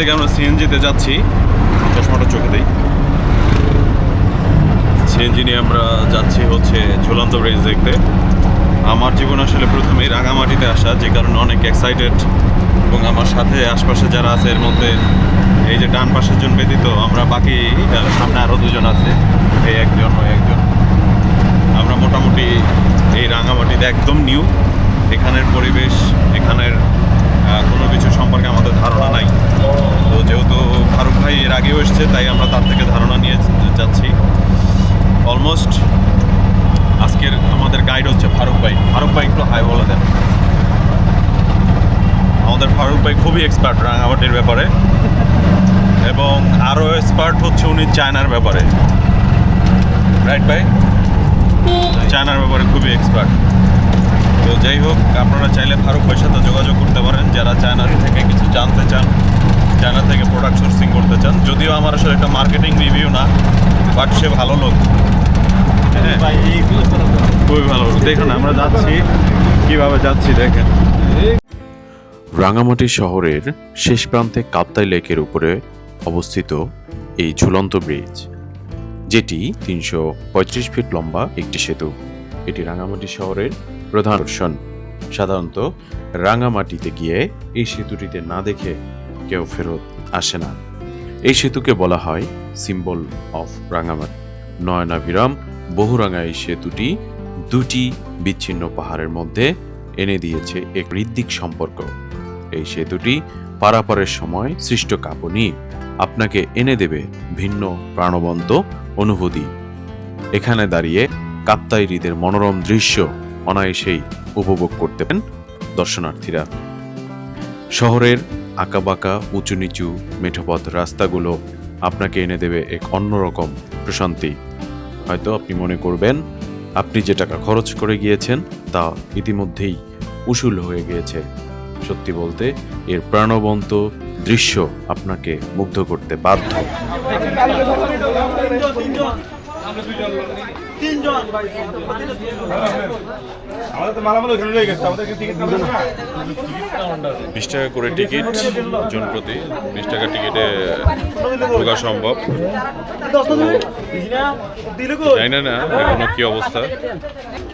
থেকে আমরা সিএনজিতে যাচ্ছি। চশমাটা চোখে দিই। সিএনজি নিয়ে আমরা যাচ্ছি হচ্ছে ঝুলন্ত ব্রিজ দেখতে। আমার জীবন আসলে প্রথমেই রাঙামাটিতে আসা, যে কারণে অনেক এক্সাইটেড এবং আমার সাথে আশপাশে যারা আছে, এর মধ্যে এই যে ডান পাশের জন ব্যতীত আমরা বাকি সামনে আরও দুজন আছে। এই একজন, ওই একজন। আমরা মোটামুটি এই রাঙামাটিতে একদম নিউ এখানের পরিবেশ, এখানের কোনো কিছু সম্পর্কে আমাদের ধারণা নাই। তো যেহেতু ফারুক ভাই এর আগেও এসছে তাই আমরা তার থেকে ধারণা নিয়ে যাচ্ছি। অলমোস্ট আজকের আমাদের গাইড হচ্ছে ফারুক ভাই। ফারুক ভাই একটু হাই বলে দেন। আমাদের ফারুক ভাই খুবই এক্সপার্ট রাঙামাটির ব্যাপারে। এবং আরও এক্সপার্ট হচ্ছে উনি চায়নার ব্যাপারে। রাইট ভাই? চায়নার ব্যাপারে খুবই এক্সপার্ট তো যাই হোক আপনারা চাইলে ফারুক ভাইয়ের সাথে যোগাযোগ করতে পারেন যারা চায়নার থেকে কিছু জানতে চান চায়না থেকে প্রোডাক্ট সোর্সিং করতে চান। যদিও আমার আসলে একটা মার্কেটিং রিভিউ না বাট সে ভালো লোক। হ্যাঁ। খুবই ভালো দেখুন আমরা যাচ্ছি কীভাবে যাচ্ছি দেখেন। রাঙামাটি শহরের শেষ প্রান্তে কাপ্তাই লেকের উপরে অবস্থিত এই ঝুলন্ত ব্রিজ যেটি তিনশো পঁয়ত্রিশ ফিট লম্বা একটি সেতু। এটি রাঙামাটি শহরের প্রধান আকর্ষণ সাধারণত রাঙামাটিতে গিয়ে এই সেতুটিতে না দেখে কেউ ফেরত আসে না। এই সেতুকে বলা হয় সিম্বল অফ রাঙামাটি। নয়নাভিরাম বহুরাঙা এই সেতুটি দুটি বিচ্ছিন্ন পাহাড়ের মধ্যে এনে দিয়েছে এক হৃদ্দিক সম্পর্ক। এই সেতুটি পারাপারের সময় সৃষ্ট কাঁপনি আপনাকে এনে দেবে ভিন্ন প্রাণবন্ত অনুভূতি। এখানে দাঁড়িয়ে কাপ্তাই হৃদের মনোরম দৃশ্য অনায়াসেই উপভোগ করতে পারেন দর্শনার্থীরা। শহরের আঁকাবাঁকা উঁচু নিচু মেঠোপথ রাস্তাগুলো আপনাকে এনে দেবে এক অন্যরকম প্রশান্তি। হয়তো আপনি মনে করবেন, আপনি যে টাকা খরচ করে গিয়েছেন তা ইতিমধ্যেই উসুল হয়ে গিয়েছে। সত্যি বলতে, এর প্রাণবন্ত দৃশ্য আপনাকে মুগ্ধ করতে বাধ্য। বিশ টাকা করে টিকিট জন প্রতি বিশ টাকা টিকিটে ঢোকা সম্ভব। জানি না না এখনও কি অবস্থা।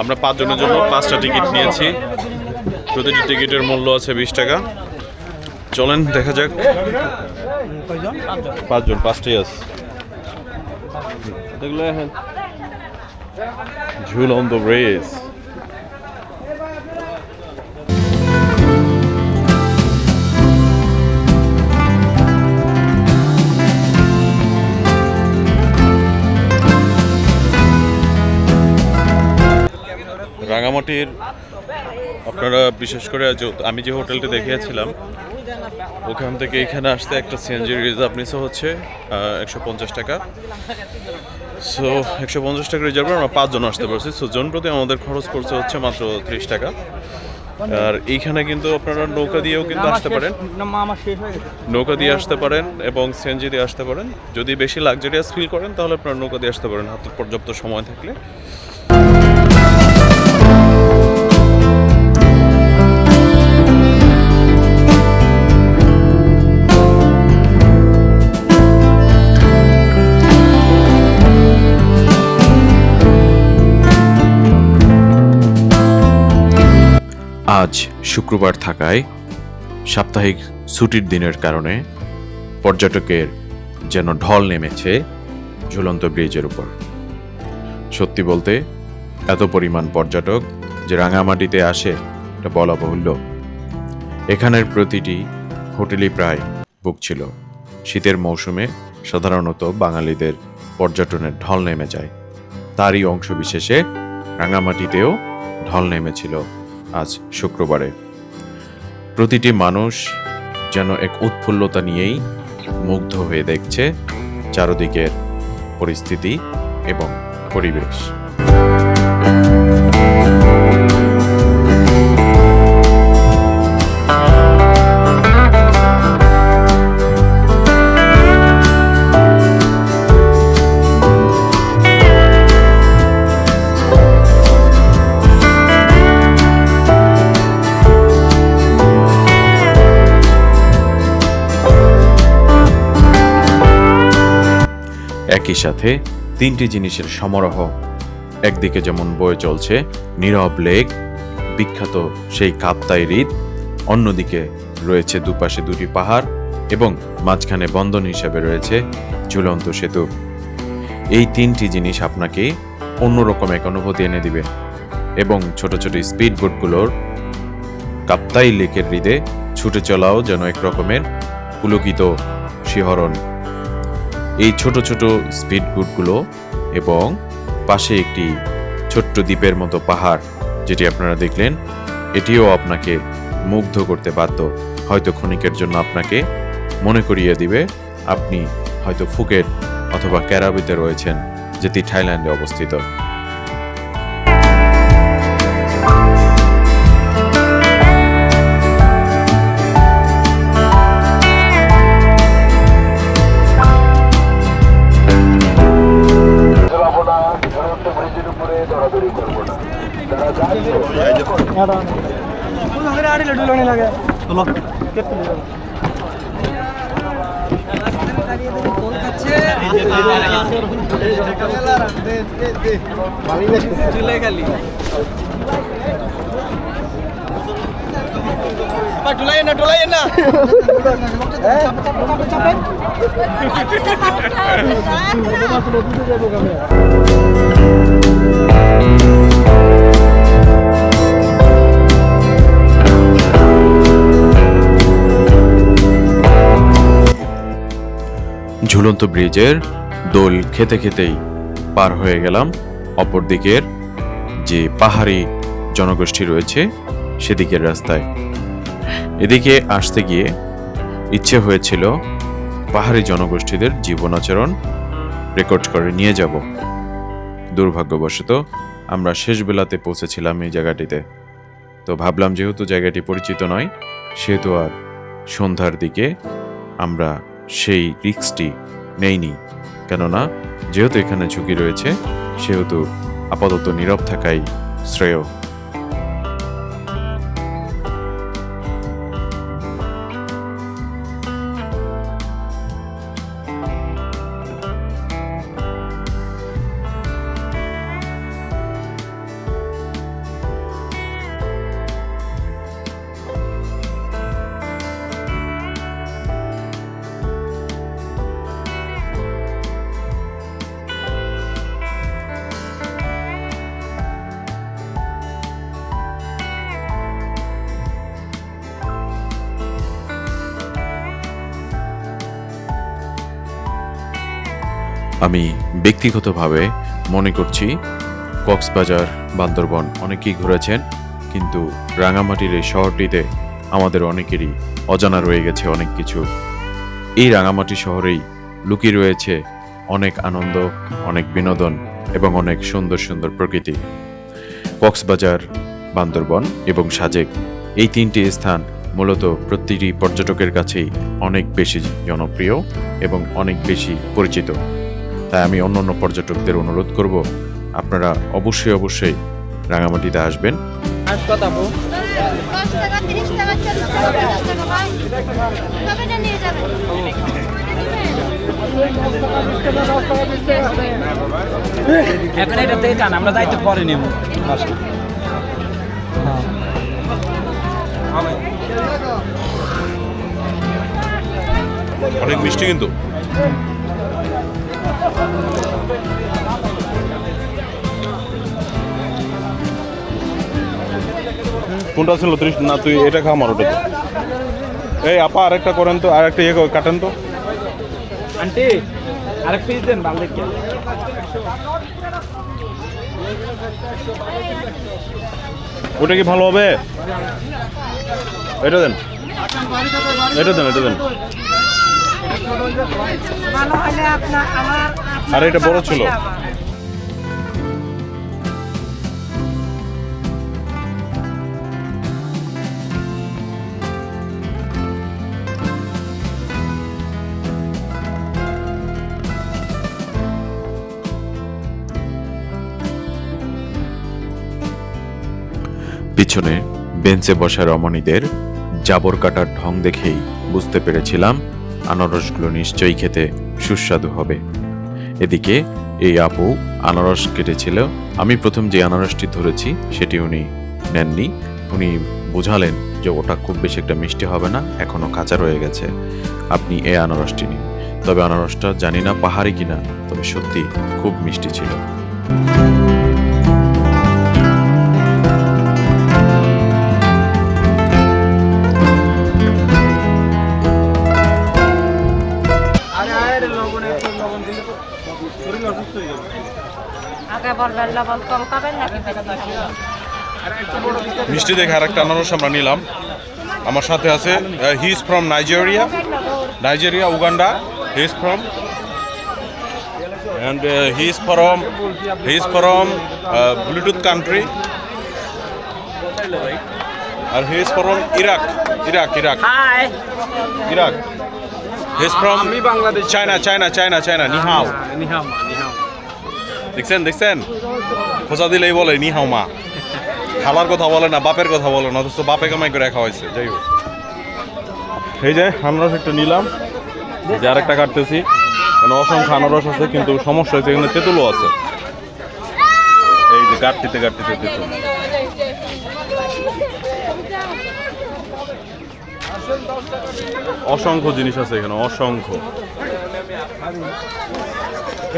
আমরা পাঁচজনের জন্য পাঁচটা টিকিট নিয়েছি। প্রতিটি টিকিটের মূল্য আছে বিশ টাকা। চলেন দেখা যাক। পাঁচজন পাঁচটাই আছে। দেখলে ঝুলন্ত ব্রিজ রাঙামাটির আপনারা বিশেষ করে আমি যে হোটেলটি দেখিয়েছিলাম, ওখান থেকে এখানে আসতে একটা সিএনজি রিজার্ভ নিচে হচ্ছে একশো পঞ্চাশ টাকা। সো একশো পঞ্চাশ টাকা রিজার্ভ আমরা পাঁচজন আসতে পারছি। সো জন প্রতি আমাদের খরচ পড়ছে হচ্ছে মাত্র ত্রিশ টাকা। আর এইখানে কিন্তু আপনারা নৌকা দিয়েও কিন্তু আসতে পারেন। নৌকা দিয়ে আসতে পারেন এবং সিএনজি দিয়ে আসতে পারেন। যদি বেশি লাক্সারিয়াস ফিল করেন তাহলে আপনারা নৌকা দিয়ে আসতে পারেন। হাতে পর্যাপ্ত সময় থাকলে। আজ শুক্রবার থাকায় সাপ্তাহিক ছুটির দিনের কারণে পর্যটকের যেন ঢল নেমেছে ঝুলন্ত ব্রিজের উপর। সত্যি বলতে, এত পরিমাণ পর্যটক যে রাঙামাটিতে আসে, এটা বলা বাহুল্য। এখানের প্রতিটি হোটেলই প্রায় বুক ছিল। শীতের মৌসুমে সাধারণত বাঙালিদের পর্যটনের ঢল নেমে যায়। তারই অংশ বিশেষে রাঙামাটিতেও ঢল নেমেছিল। আজ শুক্রবারে। প্রতিটি মানুষ যেন এক উৎফুল্লতা নিয়েই মুগ্ধ হয়ে দেখছে চারদিকের পরিস্থিতি এবং পরিবেশ। একই সাথে তিনটি জিনিসের সমারোহ। একদিকে যেমন বয়ে চলছে নীরব লেক, বিখ্যাত সেই কাপ্তাই হ্রদ, অন্যদিকে রয়েছে দুপাশে দুটি পাহাড় এবং মাঝখানে বন্দন হিসেবে রয়েছে ঝুলন্ত সেতু। এই তিনটি জিনিস আপনাকে অন্যরকম এক অনুভূতি এনে দিবে এবং ছোট ছোট স্পিড বোটগুলোর কাপ্তাই লেকের হৃদে ছুটে চলাও যেন এক রকমের পুলকিত শিহরণ। এই ছোট ছোট স্পিড বুটগুলো এবং পাশে একটি ছোট্ট দ্বীপের মতো পাহাড় যেটি আপনারা দেখলেন, এটিও আপনাকে মুগ্ধ করতে বাধ্য। হয়তো ক্ষণিকের জন্য আপনাকে মনে করিয়ে দিবে, আপনি হয়তো ফুকেট অথবা ক্যারাবিতে রয়েছেন, যেটি থাইল্যান্ডে অবস্থিত। ঢুলাই না ঢুলাই না ঝুলন্ত ব্রিজের দোল খেতে খেতেই পার হয়ে গেলাম। অপর দিকের যে পাহাড়ি জনগোষ্ঠী রয়েছে, সেদিকের রাস্তায়। এদিকে আসতে গিয়ে ইচ্ছে হয়েছিল পাহাড়ি জনগোষ্ঠীদের জীবন আচরণ রেকর্ড করে নিয়ে যাব। দুর্ভাগ্যবশত আমরা শেষ বেলাতে পৌঁছেছিলাম এই জায়গাটিতে। তো ভাবলাম যেহেতু জায়গাটি পরিচিত নয়, সেহেতু আর সন্ধ্যার দিকে আমরা সেই রিক্সটি নেইনি কেননা যেহেতু এখানে ঝুঁকি রয়েছে সেহেতু আপাতত নীরব থাকাই শ্রেয়। আমি ব্যক্তিগতভাবে মনে করছি কক্সবাজার, বান্দরবন অনেকেই ঘুরেছেন, কিন্তু রাঙামাটির এই শহরটিতে আমাদের অনেকেরই অজানা রয়ে গেছে অনেক কিছু। এই রাঙামাটি শহরেই লুকিয়ে রয়েছে অনেক আনন্দ, অনেক বিনোদন এবং অনেক সুন্দর সুন্দর প্রকৃতি। কক্সবাজার, বান্দরবন এবং সাজেক এই তিনটি স্থান মূলত প্রতিটি পর্যটকের কাছেই অনেক বেশি জনপ্রিয় এবং অনেক বেশি পরিচিত। তাই আমি অন্য অন্য পর্যটকদের অনুরোধ করব আপনারা অবশ্যই অবশ্যই রাঙামাটিতে আসবেন। এখন আমরা দায়িত্ব পরে নেব। অনেক মিষ্টি কিন্তু। কোনটা ছিল ত্রিশ? না তুই এটা খা আমার ওটা এই আপা আরেকটা করেন তো আরেকটা ইয়ে করে কাটেন তো। আন্টি আরেক পিস দেন ভালো দেখে ওটা কি ভালো হবে? এটা দেন। এটা দেন এটা দেন ভালো হলে আপনার আমার আর এটা বড় ছিল। পিছনে বেঞ্চে বসা রমণীদের জাবর কাটার ঢং দেখেই বুঝতে পেরেছিলাম আনারসগুলো নিশ্চয়ই খেতে সুস্বাদু হবে। এদিকে এই আপু আনারস কেটেছিল। আমি প্রথম যে আনারসটি ধরেছি, সেটি উনি নেননি। উনি বোঝালেন যে ওটা খুব বেশি একটা মিষ্টি হবে না এখনও কাঁচা রয়ে গেছে। আপনি এই আনারসটি নিন। তবে আনারসটা জানি না পাহাড়ি কিনা, তবে সত্যি খুব মিষ্টি ছিল। আগে লবণ কম খাবেন নাকি মিষ্টি দেখে আর একটা আনারস আমরা নিলাম। আমার সাথে আছে he is from Nigeria Nigeria Uganda he is from and he is from he is from Bluetooth country R he is from Iraq Iraq Iraq hi Iraq he is from China China China China নিহাও দেখছেন দেখছেন? খোঁজা দিলেই বলে নিহাও মা। খালার কথা বলে না, বাপের কথা বলে না, অথচ বাপে কামাই করে রাখা হয়েছে যাই হোক। এই যে, আনারস একটু নিলাম। যে আরেকটা কাটতেছি। এখানে অসংখ্য আনারস আছে, কিন্তু সমস্যা হয়েছে, এখানে তেঁতুলও আছে। এই যে কাটতিতে কাটতিতে তেঁতুল। অসংখ্য জিনিস আছে এখানে, অসংখ্য।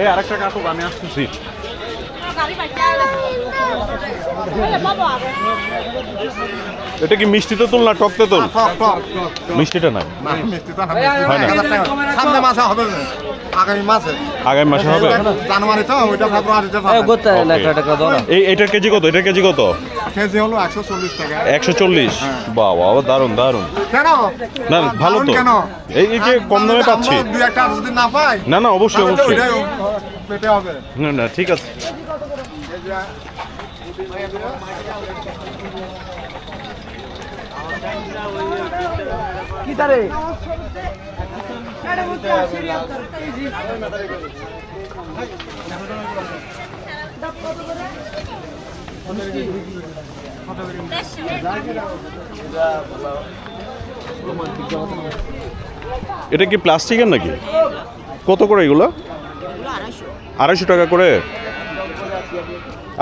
এই আরেকটা কাটুক আমি আসতেছি। এটা কি মিষ্টি তেঁতুল না টক তেঁতুল? মিষ্টিটা না হয় না। সামনে মাসে হবে আগামী মাসে। আগামী মাসে হবে? জানুয়ারি তো ওইটা ফেব্রুয়ারিতে এই এটার কেজি কত? এটার কেজি কত? কেজি হলো একশো চল্লিশ টাকা। একশো চল্লিশ? বাহ বাহ দারুণ দারুণ কেন? না ভালো তো। কেন? এই এই যে কম দামে পাচ্ছি। দুই একটা যদি না পাই না না অবশ্যই অবশ্যই। পেতে হবে। না না ঠিক আছে। এটা কি প্লাস্টিকের নাকি? কত করে এগুলো? আড়াইশো টাকা করে।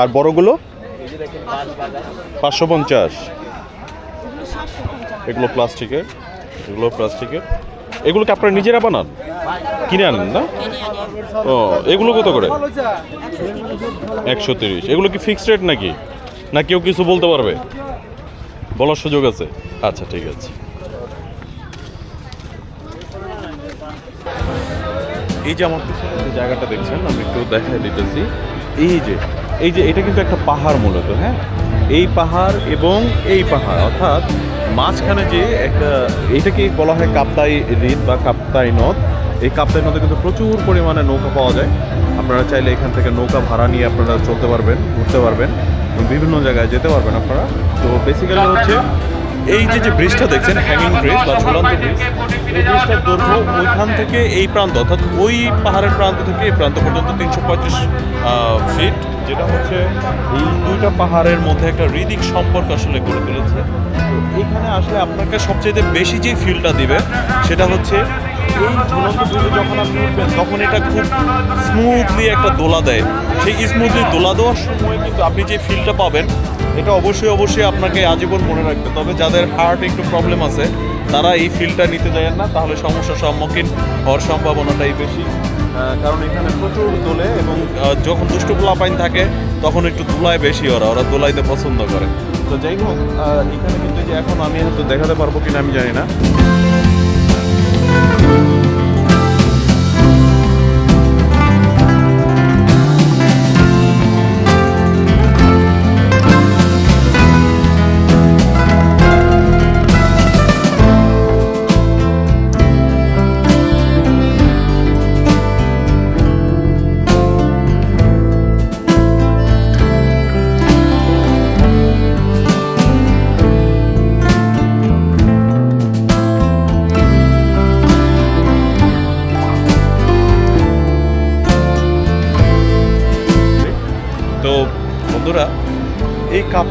আর বড়গুলো? পাঁচশো পঞ্চাশ। এগুলো প্লাস্টিকের এগুলো প্লাস্টিকের। এগুলো কি আপনারা নিজেরা বানান? কিনে আনেন না? ও, এগুলো কত করে? একশো তিরিশ। এগুলো কি ফিক্সড রেট নাকি? না কেউ কিছু বলতে পারবে? বলার সুযোগ আছে? আচ্ছা ঠিক আছে। এই যে আমার পিছনে জায়গাটা দেখছেন, আমি একটু দেখাই দিতেছি। এই যে এই যে, এটা কিন্তু একটা পাহাড় মূলত হ্যাঁ? এই পাহাড় এবং এই পাহাড়, অর্থাৎ মাঝখানে যে একটা, এটাকে বলা হয় কাপ্তাই হ্রদ বা কাপ্তাই নদ। এই কাপ্তাই নদে কিন্তু প্রচুর পরিমাণে নৌকা পাওয়া যায়। আপনারা চাইলে এখান থেকে নৌকা ভাড়া নিয়ে আপনারা চলতে পারবেন, ঘুরতে পারবেন বিভিন্ন জায়গায় যেতে পারবেন আপনারা। তো বেসিক্যালি হচ্ছে এই যে যে ব্রিজটা দেখছেন হ্যাঙ্গিং ব্রিজ বা ঝুলন্ত ব্রিজ এই ব্রিজটার দৈর্ঘ্য ওইখান থেকে এই প্রান্ত, অর্থাৎ ওই পাহাড়ের প্রান্ত থেকে এই প্রান্ত পর্যন্ত তিনশো পঁয়ত্রিশ ফিট যেটা হচ্ছে এই দুইটা পাহাড়ের মধ্যে একটা হৃদিক সম্পর্ক আসলে গড়ে তুলেছে। এখানে আসলে আপনাকে সবচেয়ে বেশি যে ফিলটা দিবে, সেটা হচ্ছে এই ঝুলন্ত যখন আপনি উঠবেন, তখন এটা খুব স্মুথলি একটা দোলা দেয়। সেই স্মুথলি দোলা দেওয়ার সময় কিন্তু আপনি যে ফিলটা পাবেন, এটা অবশ্যই অবশ্যই আপনাকে আজীবন মনে রাখবে তবে যাদের হার্ট একটু প্রবলেম আছে, তারা এই ফিলটা নিতে যায় না, তাহলে সমস্যার সম্মুখীন হওয়ার সম্ভাবনাটাই বেশি। কারণ এখানে প্রচুর দোলে এবং যখন দুষ্টু পোলাপাইন থাকে, তখন একটু দোলায় বেশি ওরা ওরা দোলাইতে পছন্দ করে। তো যাই হোক এখানে কিন্তু যে এখন আমি হয়তো দেখাতে পারব কিনা আমি জানি না।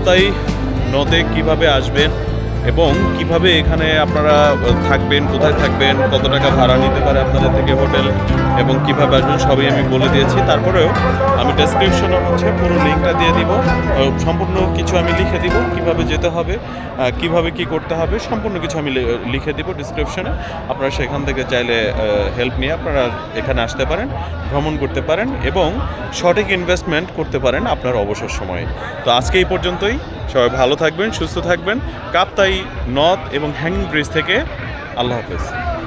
কাপ্তাই নদে কীভাবে আসবেন? এবং কীভাবে এখানে আপনারা থাকবেন, কোথায় থাকবেন, কত টাকা ভাড়া নিতে পারে আপনাদের থেকে হোটেল, এবং কীভাবে আসবেন সবই আমি বলে দিয়েছি। তারপরেও আমি ডেসক্রিপশনে হচ্ছে পুরো লিঙ্কটা দিয়ে দিব সম্পূর্ণ কিছু আমি লিখে দিব, কীভাবে যেতে হবে কীভাবে কি করতে হবে, সম্পূর্ণ কিছু আমি লিখে দিব ডিসক্রিপশনে আপনারা সেখান থেকে চাইলে হেল্প নিয়ে আপনারা এখানে আসতে পারেন, ভ্রমণ করতে পারেন, এবং সঠিক ইনভেস্টমেন্ট করতে পারেন আপনার অবসর সময়ে। তো আজকে এই পর্যন্তই। সবাই ভালো থাকবেন, সুস্থ থাকবেন। কাপ্তাই নর্থ এবং হ্যাঙ্গিং ব্রিজ থেকে আল্লাহ হাফেজ।